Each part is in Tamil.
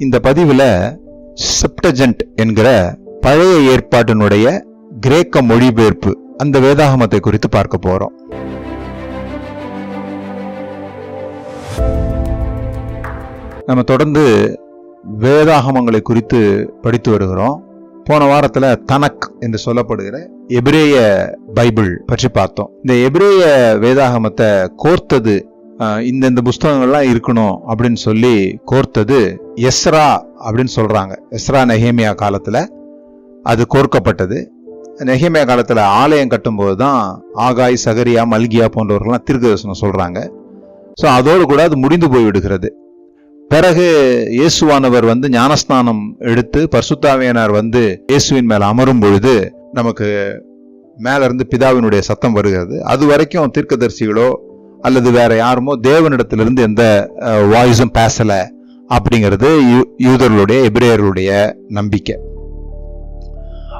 இந்த பதிவில் செப்டஜென்ட் என்கிற பழைய ஏற்பாட்டினுடைய கிரேக்க மொழிபெயர்ப்பு அந்த வேதாகமத்தை குறித்து பார்க்க போகிறோம் நம்ம தொடர்ந்து வேதாகமங்களை குறித்து படித்து வருகிறோம். போன வாரத்தில் தனக் என்று சொல்லப்படுகிற எபிரேய பைபிள் பற்றி பார்த்தோம். இந்த எபிரேய வேதாகமத்தை கோர்த்தது இந்த இந்த புஸ்தகங்கள்லாம் இருக்கணும் அப்படின்னு சொல்லி கோர்த்தது எஸ்ரா அப்படின்னு சொல்கிறாங்க எஸ்ரா நெஹேமியா காலத்தில் அது கோர்க்கப்பட்டது. நெஹேமியா காலத்தில் ஆலயம் கட்டும்போது தான் ஆகாய் சகரியா மல்கியா போன்றவர்கள்லாம் தீர்க்கதரிசனம் சொல்கிறாங்க ஸோ அதோடு கூட அது முடிந்து போய்விடுகிறது. பிறகு இயேசுவானவர் வந்து ஞானஸ்தானம் எடுத்து பர்சுத்தாவியனார் வந்து இயேசுவின் மேலே அமரும் பொழுது நமக்கு மேலேருந்து பிதாவினுடைய சத்தம் வருகிறது. அது வரைக்கும் தீர்க்கதரிசிகளோ அல்லது வேற யாருமோ தேவனிடத்திலிருந்து எந்த வாய்ஸும் பேசலை. அப்படிங்கிறது யூ- யூதர்களுடைய எபிரேயர்களுடைய நம்பிக்கை.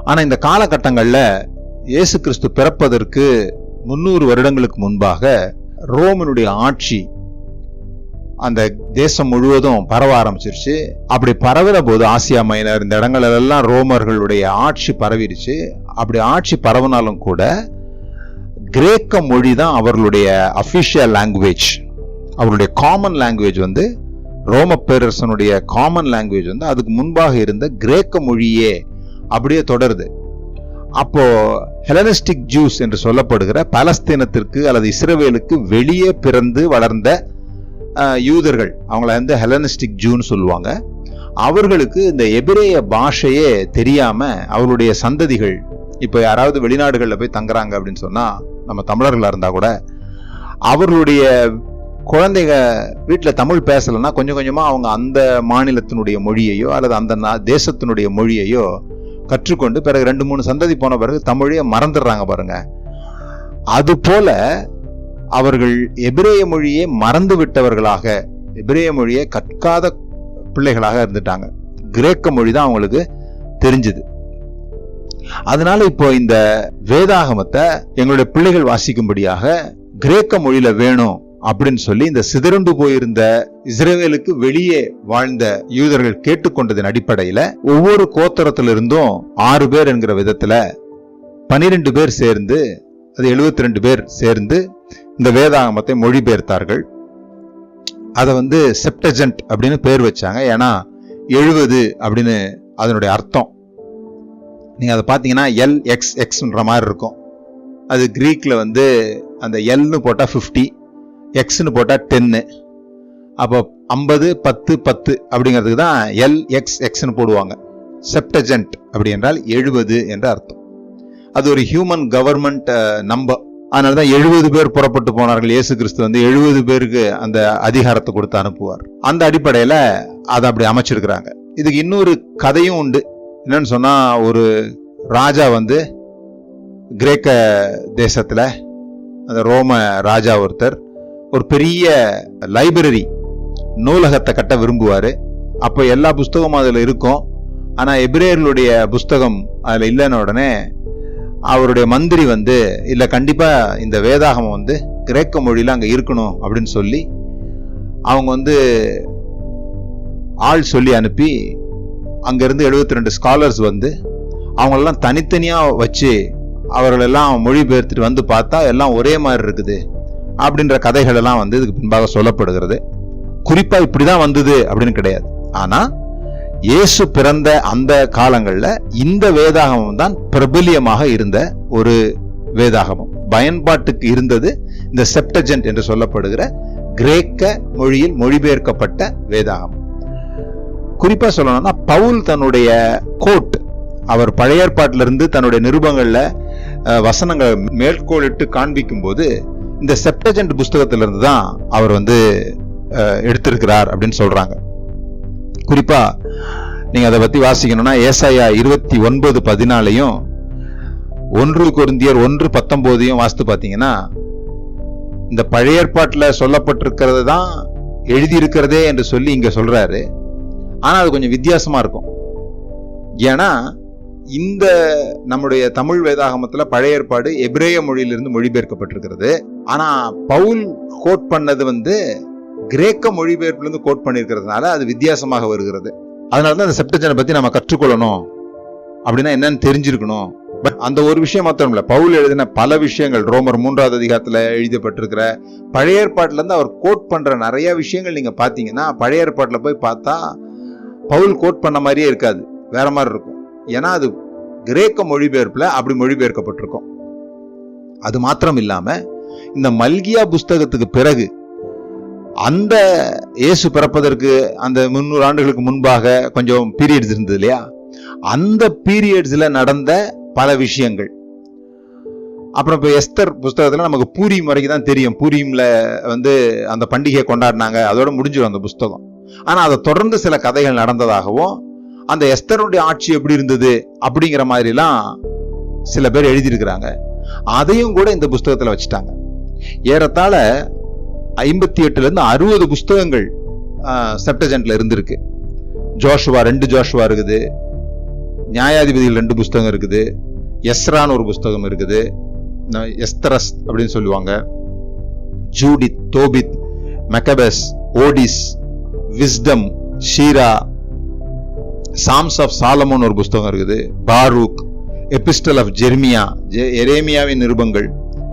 ஆனால் இந்த காலகட்டங்களில் இயேசு கிறிஸ்து பிறப்பதற்கு முன்னூறு வருடங்களுக்கு முன்பாக ரோமனுடைய ஆட்சி அந்த தேசம் முழுவதும் பரவ ஆரம்பிச்சிருச்சு. அப்படி பரவுற போது ஆசியா மைனர் இந்த இடங்களெல்லாம் ரோமர்களுடைய ஆட்சி பரவிடுச்சு அப்படி ஆட்சி பரவினாலும் கூட கிரேக்க மொழி தான் அவர்களுடைய அஃபிஷியல் லாங்குவேஜ் அவருடைய காமன் லாங்குவேஜ் வந்து ரோம பேரரசனுடைய காமன் லாங்குவேஜ் வந்து அதுக்கு முன்பாக இருந்த கிரேக்க மொழியே அப்படியே தொடருது. அப்போ ஹெலனிஸ்டிக் ஜூஸ் என்று சொல்லப்படுகிற பலஸ்தீனத்திற்கு அல்லது இஸ்ரவேலுக்கு வெளியே பிறந்து வளர்ந்த யூதர்கள் அவங்கள வந்து ஹெலனிஸ்டிக் ஜூன்னு சொல்லுவாங்க. அவர்களுக்கு இந்த எபிரேய பாஷையே தெரியாம அவருடைய சந்ததிகள் இப்போ யாராவது வெளிநாடுகளில் போய் தங்குறாங்க அப்படின்னு சொன்னா நம்ம தமிழர்களாக இருந்தா கூட அவர்களுடைய குழந்தைங்க வீட்டில் தமிழ் பேசலைன்னா கொஞ்சம் கொஞ்சமாக அவங்க அந்த மாநிலத்தினுடைய மொழியையோ அல்லது அந்த தேசத்தினுடைய மொழியையோ கற்றுக்கொண்டு பிறகு ரெண்டு மூணு சந்ததி போன பிறகு தமிழையே மறந்துடுறாங்க பாருங்க. அது போல அவர்கள் எபிரேய மொழியை மறந்து விட்டவர்களாக எபிரேய மொழியை கற்காத பிள்ளைகளாக இருந்துட்டாங்க. கிரேக்க மொழி தான் அவங்களுக்கு தெரிஞ்சது. அதனால இப்போ இந்த வேதாகமத்தை எங்களுடைய பிள்ளைகள் வாசிக்கும்படியாக கிரேக்க மொழியில வேணும் அப்படின்னு சொல்லி இந்த சிதறண்டு போயிருந்த இஸ்ரேவேலுக்கு வெளியே வாழ்ந்த யூதர்கள் கேட்டுக்கொண்டதன் அடிப்படையில ஒவ்வொரு கோத்தரத்திலிருந்தும் ஆறு பேர் என்கிற விதத்துல பனிரெண்டு பேர் சேர்ந்து அது 72 ரெண்டு பேர் சேர்ந்து இந்த வேதாகமத்தை மொழிபெயர்த்தார்கள். அதை வந்து செப்டஜென்ட் அப்படின்னு பேர் வச்சாங்க. ஏன்னா எழுபது அப்படின்னு அதனுடைய அர்த்தம். நீங்க அதை பார்த்தீங்கன்னா எல் எக்ஸ் எக்ஸ்ன்ற மாதிரி இருக்கும். அது கிரீக்ல வந்து அந்த எல்னு போட்டால் ஃபிஃப்டி எக்ஸ்னு போட்டால் டென்னு அப்போ ஐம்பது பத்து பத்து அப்படிங்கிறதுக்கு தான் எல் எக்ஸ் எக்ஸ்னு போடுவாங்க. செப்டஜென்ட் அப்படி என்றால் எழுபது என்ற அர்த்தம். அது ஒரு ஹியூமன் கவர்மெண்ட் நம்பர் அதனால தான் எழுபது பேர் புறப்பட்டு போனார்கள். இயேசு கிறிஸ்து வந்து எழுபது பேருக்கு அந்த அதிகாரத்தை கொடுத்து அனுப்புவார். அந்த அடிப்படையில் அதை அப்படி அமைச்சிருக்கிறாங்க. இதுக்கு இன்னொரு கதையும் உண்டு. என்னன்னு சொன்னால் ஒரு ராஜா வந்து கிரேக்க தேசத்தில் அந்த ரோம ராஜா ஒருத்தர் ஒரு பெரிய லைப்ரரி நூலகத்தை கட்ட விரும்புவார். அப்போ எல்லா புஸ்தகமும் அதில் இருக்கும். ஆனால் எபிரேயர்களுடைய புஸ்தகம் அதில் இல்லைன்ன உடனே அவருடைய மந்திரி வந்து இல்லை கண்டிப்பாக இந்த வேதாகமம் வந்து கிரேக்க மொழியில் அங்கே இருக்கணும் அப்படின்னு சொல்லி அவங்க வந்து ஆள் சொல்லி அனுப்பி அங்கேருந்து எழுபத்தி ரெண்டு ஸ்காலர்ஸ் வந்து அவங்களெல்லாம் தனித்தனியாக வச்சு அவர்களெல்லாம் மொழிபெயர்த்துட்டு வந்து பார்த்தா எல்லாம் ஒரே மாதிரி இருக்குது. அப்படின்ற கதைகள் எல்லாம் வந்து இதுக்கு பின்பாக சொல்லப்படுகிறது. குறிப்பா இப்படிதான் வந்தது அப்படின்னு கிடையாது. ஆனா இயேசு பிறந்த அந்த காலங்களில் இந்த வேதாகமம் தான் பிரபல்யமாக இருந்த ஒரு வேதாகமம். பயன்பாட்டுக்கு இருந்தது இந்த செப்டஜென்ட் என்று சொல்லப்படுகிற கிரேக்க மொழியில் மொழிபெயர்க்கப்பட்ட வேதாகமம். குறிப்பா சொல்லணும்னா பவுல் தன்னுடைய கோட் அவர் பழைய ஏற்பாட்டிலிருந்து தன்னுடைய நிருபங்கள்ல வசனங்களை மேற்கோளிட்டு காண்பிக்கும் போது இந்த செப்டஜென்ட் புஸ்தகத்திலிருந்து தான் அவர் வந்து எடுத்திருக்கிறார் அப்படின்னு சொல்றாங்க. குறிப்பா நீங்க அதை பத்தி வாசிக்கணும்னா ஏசாயா இருபத்தி ஒன்பது பதினாலையும் ஒன்று குருந்தியர் ஒன்று பத்தொன்பதையும் வாசித்து பார்த்தீங்கன்னா இந்த பழைய ஏற்பாட்டில் சொல்லப்பட்டிருக்கிறது தான் எழுதியிருக்கிறதே என்று சொல்லி இங்க சொல்றாரு. ஆனால் அது கொஞ்சம் வித்தியாசமா இருக்கும். ஏன்னா இந்த நம்முடைய தமிழ் வேதாகமத்துல பழைய ஏற்பாடு எபிரேய மொழியிலிருந்து மொழிபெயர்க்கப்பட்டிருக்கிறது. ஆனா பவுல் கோட் பண்ணது வந்து கிரேக்க மொழிபெயர்ப்புலேருந்து கோட் பண்ணியிருக்கிறதுனால அது வித்தியாசமாக வருகிறது. அதனால தான் அந்த செப்டஜனை பத்தி நம்ம கற்றுக்கொள்ளணும். அப்படின்னா என்னன்னு தெரிஞ்சிருக்கணும். பட் அந்த ஒரு விஷயம் மாத்திரம் இல்ல பவுல் எழுதின பல விஷயங்கள் ரோமர் மூன்றாவது அதிகாரத்துல எழுதப்பட்டிருக்கிற பழைய ஏற்பாட்டுல இருந்து அவர் கோட் பண்ற நிறைய விஷயங்கள் நீங்க பாத்தீங்கன்னா பழைய ஏற்பாட்டுல போய் பார்த்தா பவுல் கோட் பண்ண மாதிரியே இருக்காது. வேற மாதிரி இருக்கும். ஏன்னா அது கிரேக்க மொழிபெயர்ப்பில் அப்படி மொழிபெயர்க்கப்பட்டிருக்கும். அது மாத்திரம் இல்லாமல் இந்த மல்கியா புஸ்தகத்துக்கு பிறகு அந்த இயேசு பிறப்பதற்கு அந்த முந்நூறு ஆண்டுகளுக்கு முன்பாக கொஞ்சம் பீரியட்ஸ் இருந்தது இல்லையா? அந்த பீரியட்ஸில் நடந்த பல விஷயங்கள். அப்புறம் இப்போ எஸ்தர் புஸ்தகத்தில் நமக்கு பூரியம் வரைக்கும் தான் தெரியும். பூரியமில் வந்து அந்த பண்டிகையை கொண்டாடினாங்க. அதோட முடிஞ்சிடும் அந்த புஸ்தகம். ஆனால் அதை தொடர்ந்து சில கதைகள் நடந்ததாகவும் அந்த எஸ்தருடைய ஆட்சி எப்படி இருந்தது அப்படிங்கிற மாதிரிலாம் சில பேர் எழுதியிருக்கிறாங்க. அதையும் கூட இந்த புஸ்தகத்தில் வச்சுட்டாங்க. ஏறத்தாழ ஐம்பத்தி எட்டுலேருந்து அறுபது புஸ்தகங்கள் செப்டஜென்ட்ல இருந்திருக்கு. ஜோஷுவா ரெண்டு ஜோஷுவா இருக்குது. நியாயாதிபதிகள் ரெண்டு புஸ்தகம் இருக்குது. எஸ்ரான்னு ஒரு புஸ்தகம் இருக்குது. எஸ்தரஸ் அப்படின்னு சொல்லுவாங்க. Judith Tobit Maccabees odes wisdom Sirach psalms of Solomon ஒரு புஸ்தகம் இருக்குது. பாரூக் எபிஸ்டல் ஆஃப் ஜெர்மியா ஜெ- எரேமியாவின் நிருபங்கள்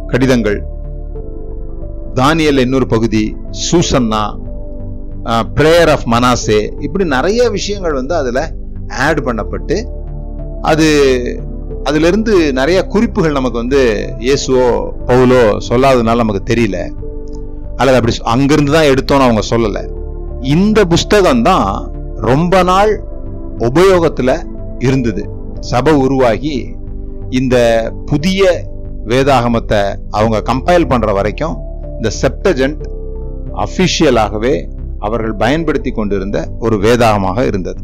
கடிதங்கள். தானியல் இன்னொரு பகுதி சூசன்னா ப்ரேயர் ஆஃப் மனாசே இப்படி நிறைய விஷயங்கள் வந்து அதுல ஆட் பண்ணப்பட்டு அது அதுல இருந்து நிறைய குறிப்புகள் நமக்கு வந்து இயேசுவோ பவுலோ சொல்லாததுனால நமக்கு தெரியல. அல்லது அப்படி அங்கிருந்து தான் எடுத்தோம்னு அவங்க சொல்லல. இந்த புஸ்தகம் தான் ரொம்ப நாள் உபயோகத்துல இருந்தது. சபை உருவாகி இந்த புதிய வேதாகமத்தை அவங்க கம்பைல் பண்ற வரைக்கும் இந்த செப்டஜென்ட் அஃபிஷியலாகவே அவர்கள் பயன்படுத்தி கொண்டிருந்த ஒரு வேதாகமாக இருந்தது.